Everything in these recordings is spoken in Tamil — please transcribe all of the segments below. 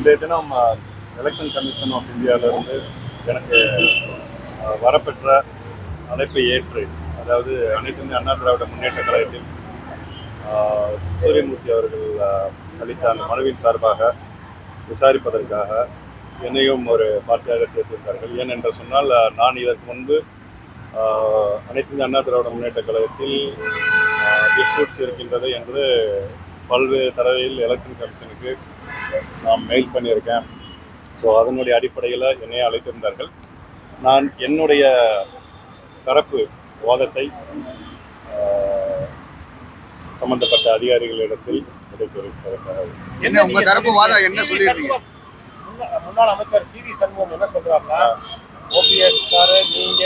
இன்றைய தினம் எலெக்ஷன் கமிஷன் ஆஃப் இந்தியாவிலேருந்து எனக்கு வரப்பெற்ற அழைப்பை ஏற்று அதாவது அனைத்து இந்திய அண்ணா திராவிட முன்னேற்ற கழகத்தில் சூரியமூர்த்தி அவர்கள் அளித்த அந்த மனுவின் சார்பாக விசாரிப்பதற்காக என்னையும் ஒரு பார்ட்டியாக சேர்த்திருந்தார்கள். ஏனென்று சொன்னால் நான் இதற்கு முன்பு அனைத்து இந்திய அண்ணா திராவிட முன்னேற்ற கழகத்தில் டிஸ்பியூட்ஸ் இருக்கின்றது என்று பல்வேறு தடவையில் எலெக்ஷன் கமிஷனுக்கு நான் மெயில் பண்ணியிருக்கேன். ஸோ அதனுடைய அடிப்படையில் என்னை அழைத்திருந்தார்கள். நான் என்னுடைய தரப்பு வாதத்தை சம்பந்தப்பட்ட அதிகாரிகளிடத்தில் என்ன உங்க தரப்பு வாதம் என்ன சொல்லிருக்கீங்க முன்னா- முன்னாள் அமைச்சர் சி வி சண்முகம் என்ன சொல்றாருன்னா ஓபிஎஸ் காரு நீங்க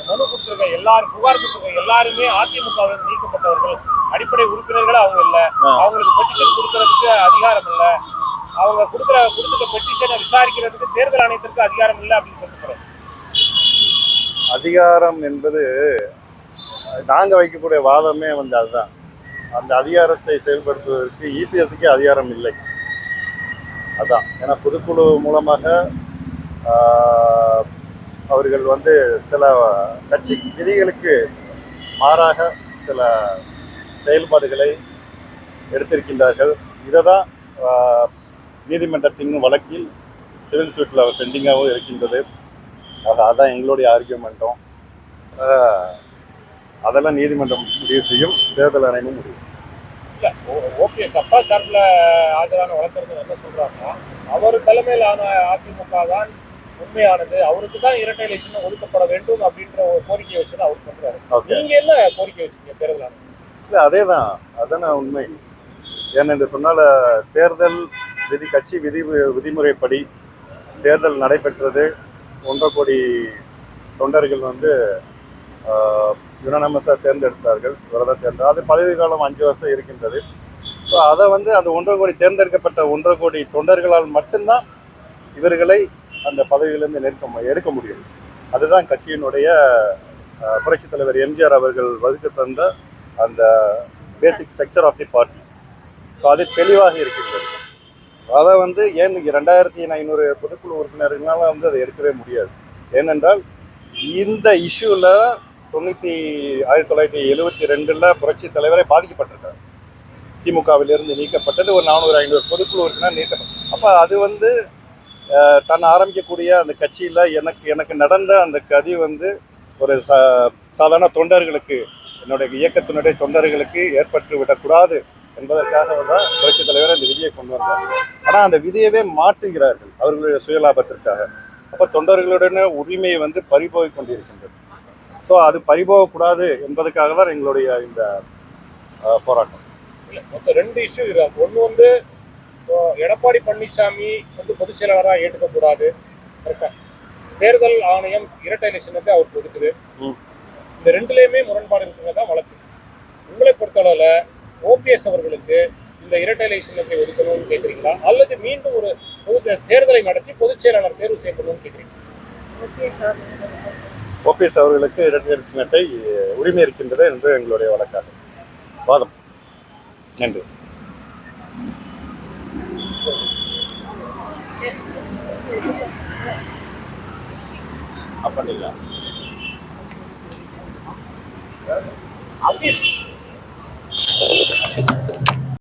மனு கொடுத்திருக்க எல்லாரும் புகார் கொடுத்திருக்க எல்லாருமே அதிமுகவில் நீக்கப்பட்டவர்கள். அடிப்படை உறுப்பினர்கள் அவங்க இல்ல. அவங்களுக்கு பெட்டிஷன் கொடுக்கறதுக்கு அதிகாரம் இல்ல. அவங்க கொடுக்குற கொடுத்துட்ட பெட்டிஷனை விசாரிக்கிறதுக்கு தேர்தல் ஆணையத்திற்கு அதிகாரம் இல்லை அப்படின்னு சொல்லிருக்காரு அதிகாரம் என்பது நாங்கள் வைக்கக்கூடிய வாதமே வந்து அதுதான். அந்த அதிகாரத்தை செயல்படுத்துவதற்கு இபிஎஸ்க்கு அதிகாரம் இல்லை. அதான். ஏன்னா பொதுக்குழு மூலமாக ஆஹ், அவர்கள் வந்து சில கட்சி விதிகளுக்கு மாறாக சில செயல்பாடுகளை எடுத்திருக்கின்றார்கள். இதை தான் நீதிமன்றத்தின் வழக்கில் சிவில் சூட்டில் பெண்டிங்காகவும் இருக்கின்றது. அது அதான் எங்களுடைய ஆர்கியூமெண்ட்டும் அதெல்லாம் நீதிமன்றம் முடிவு செய்யும். தேர்தல் ஆணையமும் முடிவு செய்யும். இல்ல ஓபிஎஸ் அப்பா சார்பில் ஆஜரான வழக்கறிஞர் என்ன சொல்றாருன்னா அவர் தலைமையிலான அதிமுக தான் உண்மையானது. அவருக்கு தான் இரட்டை எலெக்ஷன் ஒதுக்கப்பட வேண்டும் அப்படின்ற ஒரு கோரிக்கை வச்சு அவர் சொல்றாரு. ஓகே நீங்க என்ன கோரிக்கை வச்சீங்க தேர்தல் ஆணையம் இல்லை அதே தான் அதானே உண்மை. ஏனென்று சொன்னால் தேர்தல் விதி கட்சி விதி விதிமுறைப்படி தேர்தல் நடைபெற்றது. ஒன்றரை கோடி தொண்டர்கள் வந்து யுனனமஸாக தேர்ந்தெடுத்தார்கள். இவரை தேர்ந்தெடு அது பதவி காலம் அஞ்சு வருஷம் இருக்கின்றது. ஸோ அதை வந்து அந்த ஒன்றரை கோடி தேர்ந்தெடுக்கப்பட்ட ஒன்றரை கோடி தொண்டர்களால் மட்டும்தான் இவர்களை அந்த பதவியிலிருந்து நிற்க எடுக்க முடியும். அதுதான் கட்சியினுடைய புரட்சித் தலைவர் எம்ஜிஆர் அவர்கள் வகுத்து தந்த அந்த basic structure of the party so அது தெளிவாக இருக்கின்றது. அதை வந்து ஏன் ரெண்டாயிரத்தி ஐநூறு பொதுக்குழு உறுப்பினர்களால் வந்து அதை எடுக்கவே முடியாது? ஏனென்றால் இந்த இஷ்யூவில் தொண்ணூற்றி ஆயிரத்தி தொள்ளாயிரத்தி எழுபத்தி ரெண்டில் புரட்சி தலைவரே பாதிக்கப்பட்டிருக்காரு. திமுகவிலிருந்து நீக்கப்பட்டது ஒரு நானூறு ஐநூறு பொதுக்குழு உறுப்பினர் நீக்கப்பட்டது அப்போ அது வந்து தன் ஆரம்பிக்கக்கூடிய அந்த கட்சியில் எனக்கு எனக்கு நடந்த அந்த கதி வந்து ஒரு சா சாதாரண தொண்டர்களுக்கு என்னுடைய இயக்கத்தினுடைய தொண்டர்களுக்கு ஏற்பட்டு விடக்கூடாது என்பதற்காக தான் புரட்சித் தலைவர் அந்த விதியை கொண்டு வந்தார். ஆனால் அந்த விதியவே மாற்றுகிறார்கள் அவர்களுடைய சுயலாபத்திற்காக. அப்போ தொண்டர்களுடைய உரிமையை வந்து பறிபோய் கொண்டிருக்கின்றது. ஸோ அது பறிபோகக்கூடாது என்பதற்காக தான் எங்களுடைய இந்த போராட்டம். இல்ல மொத்தம் ரெண்டு இஷ்யூ இருக்கு. ஒண்ணு வந்து எடப்பாடி பழனிசாமி வந்து பொதுச் செயலாளராக ஏற்றுக்கக்கூடாது. தேர்தல் ஆணையம் இரட்டை எலெக்ஷனுக்கு அவருக்கு ஒதுக்குது. இந்த ரெண்டுலயுமே முரண்பாடு இருக்குங்க தான் வழக்கு உங்களை பொறுத்தளவுல ஓபிஎஸ் அவர்களுக்கு இந்த இரட்டை எலெக்ஷனுக்கு ஒதுக்கணும்னு கேக்குறீங்களா? அல்லது மீண்டும் ஒரு பொது தேர்தலை நடத்தி பொதுச் செயலாளர் தேர்வு செய்யணும்னு கேக்குறீங்களா ஓகே சார். ஓபிஎஸ் அவர்களுக்கு இரட்டை சின்னத்தை உரிமை இருக்கின்றது என்று எங்களுடைய வழக்காகும் வாதம். நன்றி. அப்படிங்களா